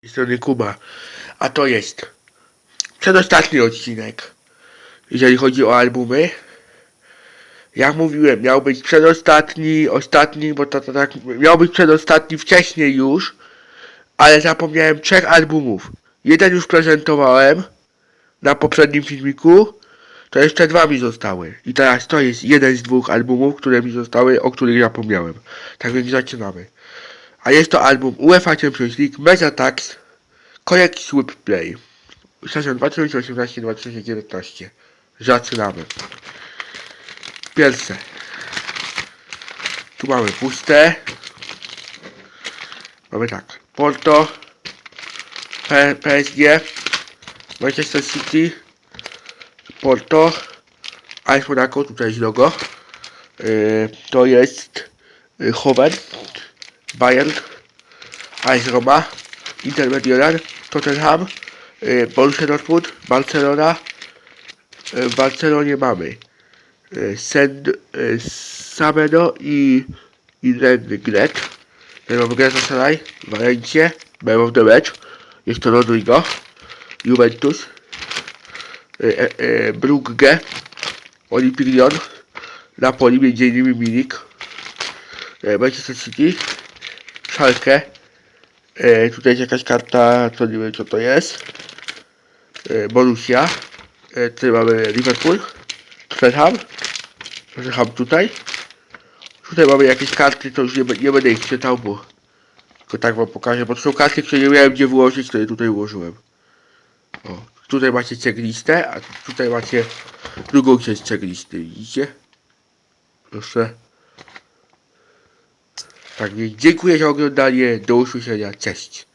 tej strony Kuba, a to jest przedostatni odcinek, jeżeli chodzi o albumy. Jak mówiłem, miał być przedostatni, ostatni, bo to, to tak, miał być przedostatni wcześniej już, ale zapomniałem trzech albumów. Jeden już prezentowałem na poprzednim filmiku, to jeszcze dwa mi zostały. I teraz to jest jeden z dwóch albumów, które mi zostały, o których zapomniałem. Tak więc zaczynamy. A jest to album UEFA Champions League Mega Tax Collect Sweep Play. Sezon 2018-2019. Zaczynamy. Pierwsze. Tu mamy puste. Mamy tak. Porto. P PSG. Manchester City. Porto. AS Monaco. Tutaj jest logo. Yy, to jest yy. Bayern, AS Roma, Inter Mediolan, Tottenham, y, Borussia Dortmund, Barcelona. Y, W Barcelonie mamy Send, y, Sameno i i Gret. Tutaj mamy Galatasaray, Valencia, Man of the Match. Jest to Rodrigo, Juventus, y, y, Brugge, Olympique Lyon, Napoli, innymi Milik, Manchester City, Schalke. E, tutaj jest jakaś karta, co nie wiem co to jest. E, Borussia. E, tutaj mamy Liverpool. Tottenham. Tottenham tutaj. Tutaj mamy jakieś karty, to już nie, nie będę ich czytał, bo tylko tak wam pokażę, bo to są karty, które nie miałem gdzie włożyć, je tutaj ułożyłem. O, tutaj macie ceglistę, a tutaj macie drugą część ceglisty, widzicie? Proszę. Tak więc dziękuję za oglądanie. Do usłyszenia. Cześć.